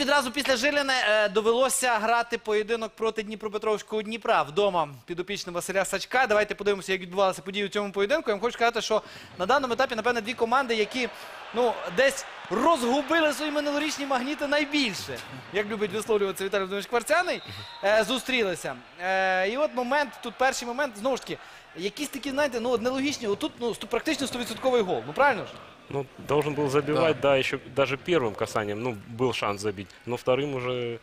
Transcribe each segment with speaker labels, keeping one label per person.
Speaker 1: відразу після Жиліна е, довелося грати поєдинок проти Дніпропетровського Дніпра вдома підопічним Василя Сачка. Давайте подивимося, як відбувалися події у цьому поєдинку. Я вам хочу сказати, що на даному етапі, напевне, дві команди, які ну, десь розгубили свої минулорічні магніти найбільше, як любить висловлюватися Віталій Володимирович Кварцяний, е, зустрілися. Е, і от момент, тут перший момент, знову ж таки, якісь такі, знаєте, ну, нелогічні. Отут ну, практично 100% гол. Ну правильно ж?
Speaker 2: Ну, должен был забивать, да, еще даже первым касанием, ну, был шанс забить. Но вторым уже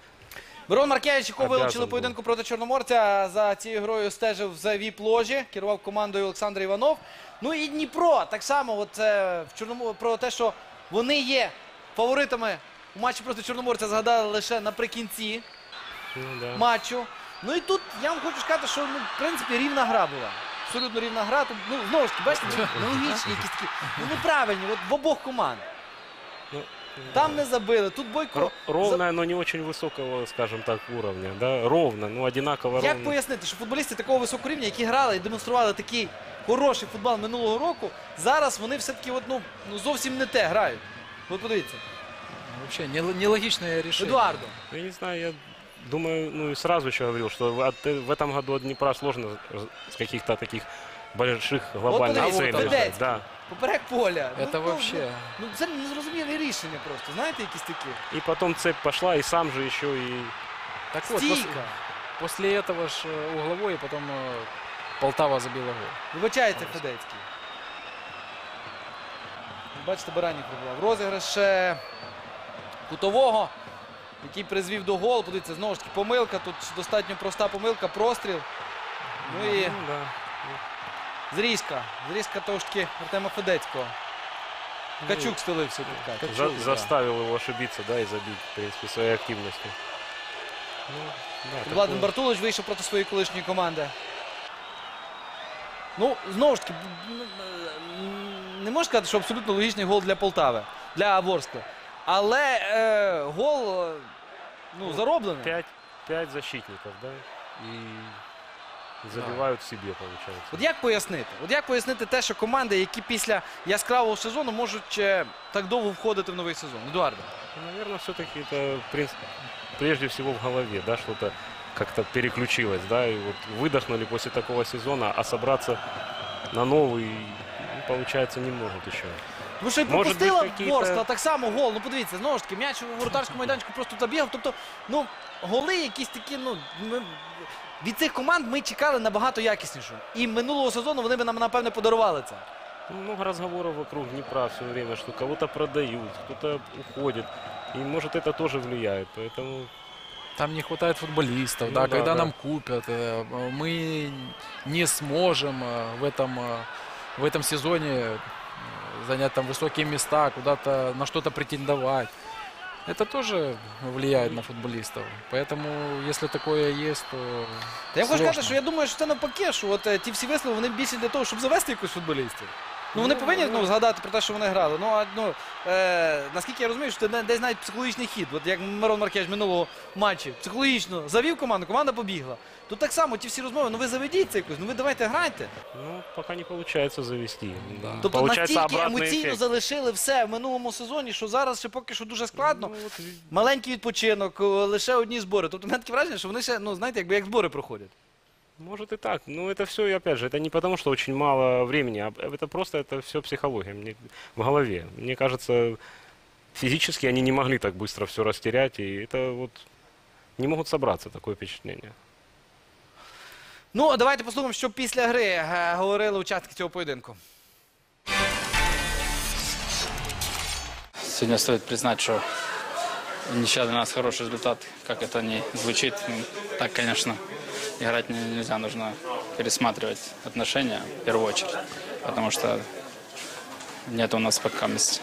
Speaker 1: Мирон Маркевич, якого
Speaker 2: Обязан
Speaker 1: вилучили
Speaker 2: був.
Speaker 1: поєдинку проти Чорноморця, за цією грою стежив за віп-ложі, керував командою Олександр Іванов. Ну і Дніпро, так само, от, е, в Чорномо... про те, що вони є фаворитами у матчі проти Чорноморця, згадали лише наприкінці
Speaker 2: ну, да.
Speaker 1: матчу. Ну і тут я вам хочу сказати, що ну, в принципі рівна гра була. Абсолютно рівна гра. Тут, ну, знову ж таки, бачите, ну, нелогічні якісь такі, ну неправильні, от в обох команд.
Speaker 2: Ну,
Speaker 1: Там не забили, тут Бойко.
Speaker 2: Ро- Ровная, но не очень высокого, скажем так, уровня. Да? Ровно, ну, одинаково
Speaker 1: Як
Speaker 2: ровно.
Speaker 1: пояснити, що футболісти такого високого рівня, які грали і демонстрували такий хороший футбол минулого року, зараз вони все-таки от, ну, ну, зовсім не те грають. От подивіться.
Speaker 3: Вообще нел- нелогичное решение.
Speaker 1: Едуардо.
Speaker 2: Я не знаю, я думаю, ну, и сразу еще говорил, что в, от- в этом году от Днепра сложно с каких-то таких больших глобальных
Speaker 1: подивіться,
Speaker 2: целей.
Speaker 1: Федецький.
Speaker 2: ждать. Да.
Speaker 1: Поперек поля.
Speaker 3: Это
Speaker 1: ну,
Speaker 3: вообще...
Speaker 1: Ну, ну, це незрозумілі рішення просто. Знаєте, якісь такі.
Speaker 2: И потом цепь пошла, и сам же еще и...
Speaker 3: Так вот, после,
Speaker 1: Стійка.
Speaker 3: после этого ж э, угловой, и потом э, Полтава забила гол.
Speaker 1: Вибачається Федецький. Бачите, Баранів пробував. Розіграш е, кутового, який призвів до голу. Подивіться, знову ж таки, помилка. Тут достатньо проста помилка, простріл. Ну і
Speaker 2: Ну,
Speaker 1: зрізка. Зрізка того ж таки Артема Федецького. Качук стелився тут. Качук.
Speaker 2: За-
Speaker 3: да.
Speaker 2: заставил его ошибиться, да, и забить, в принципе, своей активностью. Ну, да,
Speaker 1: Тут
Speaker 2: такое-
Speaker 1: Владимир Бартулович вийшов проти своєї колишньої команди. Ну, знову ж таки, не можна сказати, що абсолютно логічний гол для Полтави, для Ворскли. Але е, гол е, ну, зароблений.
Speaker 2: Пять, пять защитников, да, и забивают себе, получается.
Speaker 1: От як пояснити? От як пояснити те, що команди, які після яскравого сезону можуть е, так довго входити в новий сезон? Едуарdo.
Speaker 2: Ну, Наверное, все-таки это в принципе, прежде всего в голове, да, что-то как-то переключилось, да, и вот выдохнули после такого сезона, а собраться на новый, ну, получается, не могут еще.
Speaker 1: Тому що і
Speaker 2: Може
Speaker 1: пропустила
Speaker 2: бути, якісь-
Speaker 1: Ворскла так само гол. Ну подивіться, знову ж таки, м'яч у воротарському майданчику просто забігав. Тобто, ну, голи якісь такі, ну. Ми... Від цих команд ми чекали набагато якіснішого. І минулого сезону вони б нам, напевне, подарували це.
Speaker 2: Ну, Много разговоров вокруг Днепра все время, что кого-то продают, кто-то уходит. И может это тоже влияет, поэтому
Speaker 3: Там не хватает футболистов,
Speaker 2: Ну
Speaker 3: да,
Speaker 2: да,
Speaker 3: когда
Speaker 2: да.
Speaker 3: нам купят, э, мы не сможем э, в этом, э, в этом сезоне э, занять там высокие места, куда-то на что-то претендовать. Это тоже влияет на футболистов. Поэтому, если такое есть, то
Speaker 1: Та я хочу
Speaker 3: сложно.
Speaker 1: сказати, що я думаю, що це навпаки, що от е, ті всі вислови вони більше для того, щоб завести якусь футболістів. Ну вони повинні ну, згадати про те, що вони грали. Ну а ну е, наскільки я розумію, що це десь навіть психологічний хід. От як Мирон Маркевич минулого матчі психологічно завів команду, команда побігла. Тут так само ті всі розмови, ну ви заведіться якось, ну ви давайте грайте.
Speaker 2: ну, пока не получается завести.
Speaker 3: Да.
Speaker 1: Тобто
Speaker 2: Получается
Speaker 1: настільки емоційно
Speaker 2: эффект.
Speaker 1: залишили все в минулому сезоні, що зараз ще поки що дуже складно.
Speaker 2: Ну, ви-
Speaker 1: Маленький відпочинок, лише одні збори. Тобто в мене таке враження, що вони ще, ну знаєте, якби як збори проходять.
Speaker 2: Может и так. Но это все, и опять же, это не потому, что очень мало времени, а это просто это все психология мне, в голове. Мне кажется, физически они не могли так быстро все растерять, и это вот не могут собраться, такое впечатление.
Speaker 1: Ну, а давайте послухаємо, що після гри е, говорили учасники цього поєдинку.
Speaker 4: Сегодня стоит признать, что ничья для нас хороший результат, как это не звучит. Ну, Так, конечно, играть не- нельзя, нужно пересматривать отношения в первую очередь, потому что нет у нас пока есть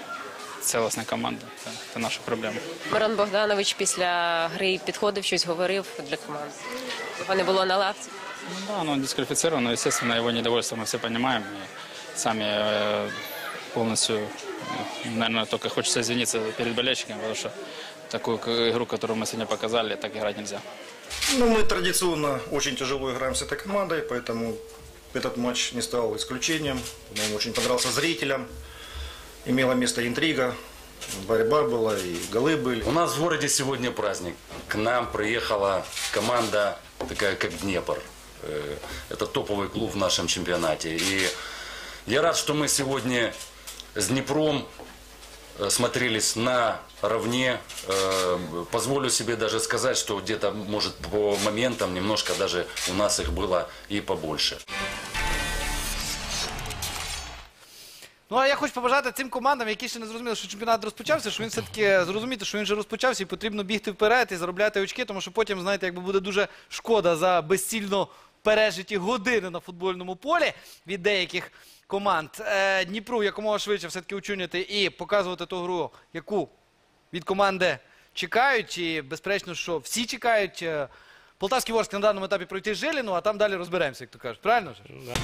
Speaker 4: целостной команды. Это, это наша проблема.
Speaker 5: Мирон Богданович після гри підходив, щось говорив для команди. Його не було на лавці.
Speaker 4: Ну да, он дисквалифицирован, но, естественно, его недовольство мы все понимаем. И сами э, полностью, э, наверное, только хочется извиниться перед болельщиками, потому что такую игру, которую мы сегодня показали, так играть нельзя.
Speaker 6: Ну, мы традиционно очень тяжело играем с этой командой, поэтому этот матч не стал исключением. Он очень понравился зрителям. Имела место интрига. борьба была, и голы были.
Speaker 7: У нас в городе сегодня праздник. К нам приехала команда такая, как Днепр. Э, Это топовый клуб в нашем чемпионате. И я рад, что мы сегодня с Днепром смотрелись на равне. Э, Позволю себе даже сказать, что где-то, может, по моментам немножко даже у нас их было и побольше.
Speaker 1: Ну а я хочу побажати цим командам, які ще не зрозуміли, що чемпіонат розпочався, що він все-таки зрозуміти, що він вже розпочався, і потрібно бігти вперед і заробляти очки, тому що потім, знаєте, якби буде дуже шкода за безцільно пережиті години на футбольному полі від деяких команд. Е, Дніпру якомога швидше все-таки очуняти і показувати ту гру, яку від команди чекають. І безперечно, що всі чекають. Е, Полтавський Ворск на даному етапі пройти Жиліну, а там далі розберемося, як то кажуть. Правильно ж?
Speaker 2: Да.